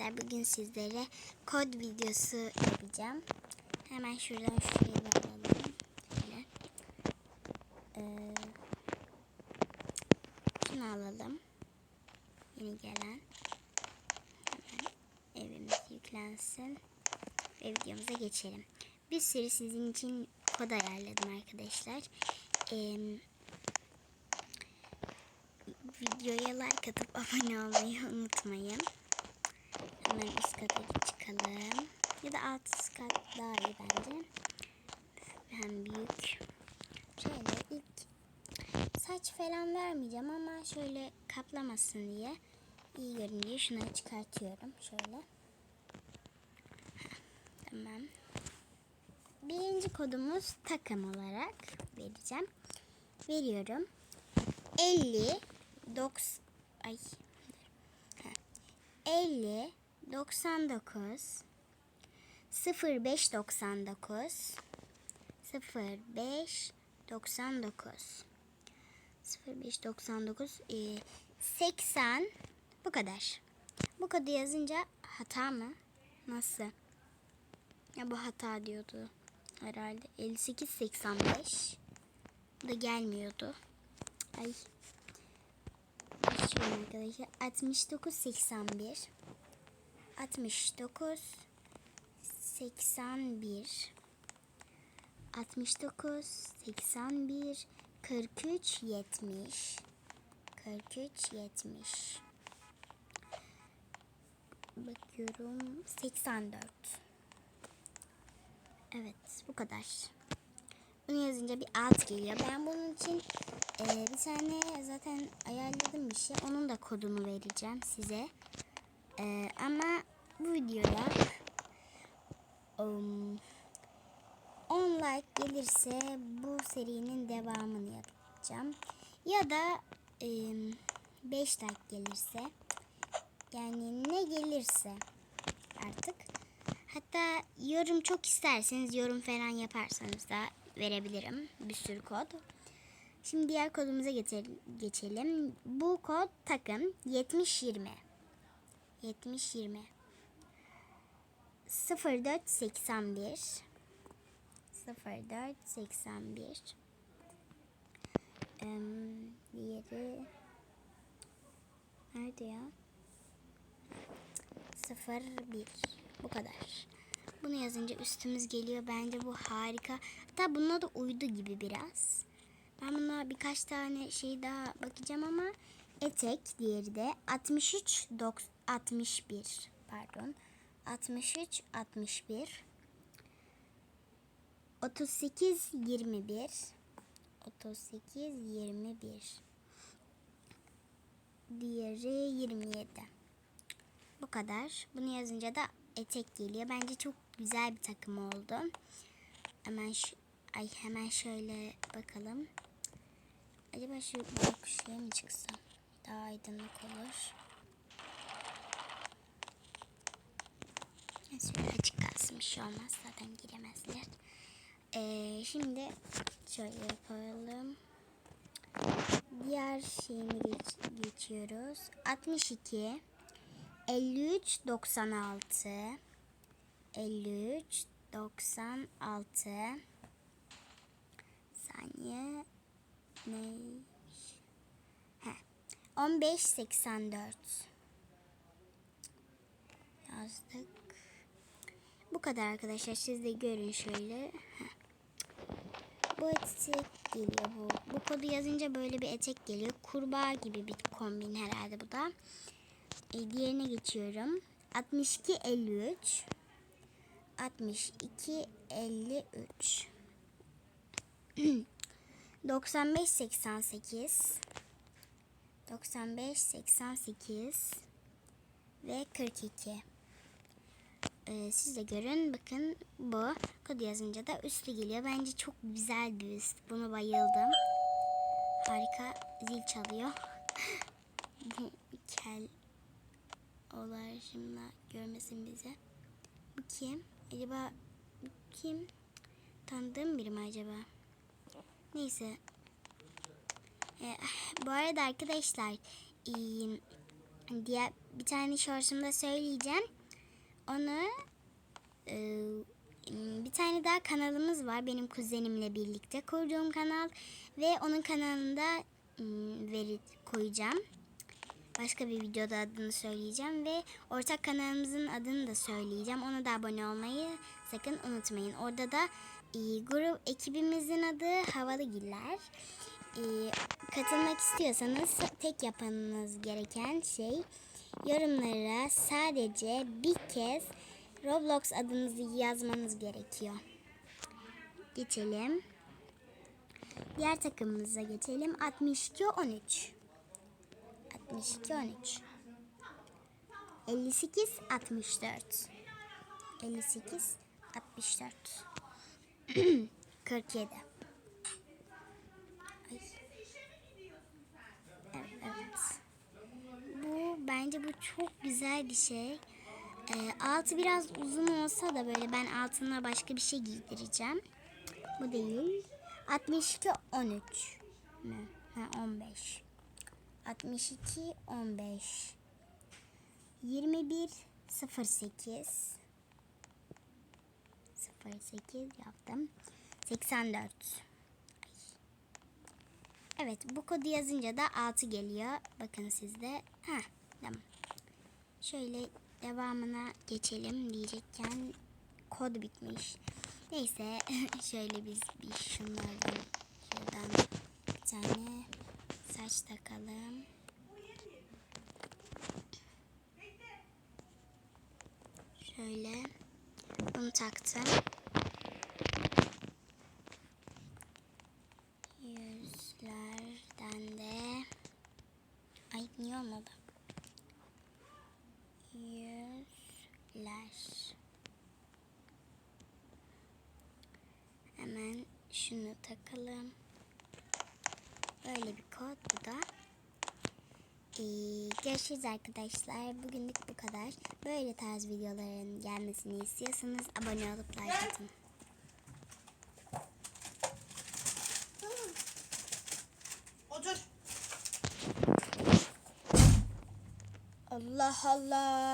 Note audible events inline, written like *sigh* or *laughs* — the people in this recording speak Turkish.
arkadaşlar bugün sizlere kod videosu yapacağım. Hemen şuradan şurayı alalım. Şöyle. Ee, şunu alalım. Yeni gelen. Hemen evimiz yüklensin. Ve videomuza geçelim. Bir sürü sizin için kod ayarladım arkadaşlar. Ee, videoya like atıp *laughs* abone olmayı unutmayın. Hemen üst kata çıkalım. Ya da alt kat daha iyi bence. Hem büyük. Şöyle ilk saç falan vermeyeceğim ama şöyle kaplamasın diye iyi görün diye şunu çıkartıyorum. Şöyle. Tamam. Birinci kodumuz takım olarak vereceğim. Veriyorum. 50 90 ay Ha. 50 99 05 99 05 99 05 99 e, 80 bu kadar. Bu kodu yazınca hata mı? Nasıl? Ya bu hata diyordu herhalde. 58 85 bu da gelmiyordu. Ay. Şöyle arkadaşlar 69 81 69 81 69 81 43 70 43 70 Bakıyorum 84 Evet bu kadar. Bunu yazınca bir alt geliyor. Ben bunun için e, bir tane zaten ayarladım bir şey. Onun da kodunu vereceğim size. E, ama bu videoya um, 10 like gelirse bu serinin devamını yapacağım. Ya da 5 like gelirse yani ne gelirse artık. Hatta yorum çok isterseniz yorum falan yaparsanız da verebilirim. Bir sürü kod. Şimdi diğer kodumuza geçelim. Bu kod takım 7020. 7020. 0481 0481 Em, diğeri nerede ya? 01 bu kadar. Bunu yazınca üstümüz geliyor. Bence bu harika. Hatta bununla da uydu gibi biraz. Ben buna birkaç tane şey daha bakacağım ama etek diğeri de 63 dok- 61 pardon. 63 61 38 21 38 21 Diğeri 27 bu kadar. Bunu yazınca da etek geliyor. Bence çok güzel bir takım oldu. Hemen şu, ay hemen şöyle bakalım. Acaba şu bak şuraya mı çıksam? Daha aydınlık olur. Şöyle açık kalsın bir şey olmaz. Zaten giremezler. Ee, şimdi şöyle yapalım. Diğer şeyini geç, geçiyoruz. 62 53 96 53 96 saniye ne Heh. 15 84 yazdık bu kadar arkadaşlar. Siz de görün şöyle. Bu etek geliyor bu. Bu kodu yazınca böyle bir etek geliyor. Kurbağa gibi bir kombin herhalde bu da. E, diğerine geçiyorum. 62 53 62 53 95 88 95 88 ve 42 ee, siz de görün bakın bu kod yazınca da üstü geliyor. Bence çok güzel bir üst. Bunu bayıldım. Harika zil çalıyor. *laughs* kel olayımla görmesin bize. Bu kim? Acaba bu kim? Tanıdığım biri mi acaba? Neyse. Ee, *laughs* bu arada arkadaşlar e, diğer bir tane shortsumda söyleyeceğim. Onu e, bir tane daha kanalımız var benim kuzenimle birlikte kurduğum kanal ve onun kanalında veri koyacağım. Başka bir videoda adını söyleyeceğim ve ortak kanalımızın adını da söyleyeceğim. Ona da abone olmayı sakın unutmayın. Orada da e, grup ekibimizin adı Havalıgiller. E, katılmak istiyorsanız tek yapmanız gereken şey yorumlara sadece bir kez Roblox adınızı yazmanız gerekiyor. Geçelim. Diğer takımımıza geçelim. 62 13. 62 13. 58 64. 58 64. 47. Ay. Evet, evet. Bu bence bu çok güzel bir şey. Ee, altı biraz uzun olsa da böyle ben altına başka bir şey giydireceğim. Bu değil. 62 13 mü? Ha 15. 62 15. 21 08 08 yaptım. 84. Ay. Evet bu kodu yazınca da 6 geliyor. Bakın sizde. Ha tamam. Şöyle devamına geçelim diyecekken kod bitmiş. Neyse *laughs* şöyle biz bir şunlardan şuradan bir tane saç takalım. Şöyle bunu taktım. Yüzlerden de ay niye olmadı? Yüzler. Hemen şunu takalım. Böyle bir kod bu da. Ee, görüşürüz arkadaşlar. Bugünlük bu kadar. Böyle tarz videoların gelmesini istiyorsanız abone olup like atın. Otur. Allah Allah.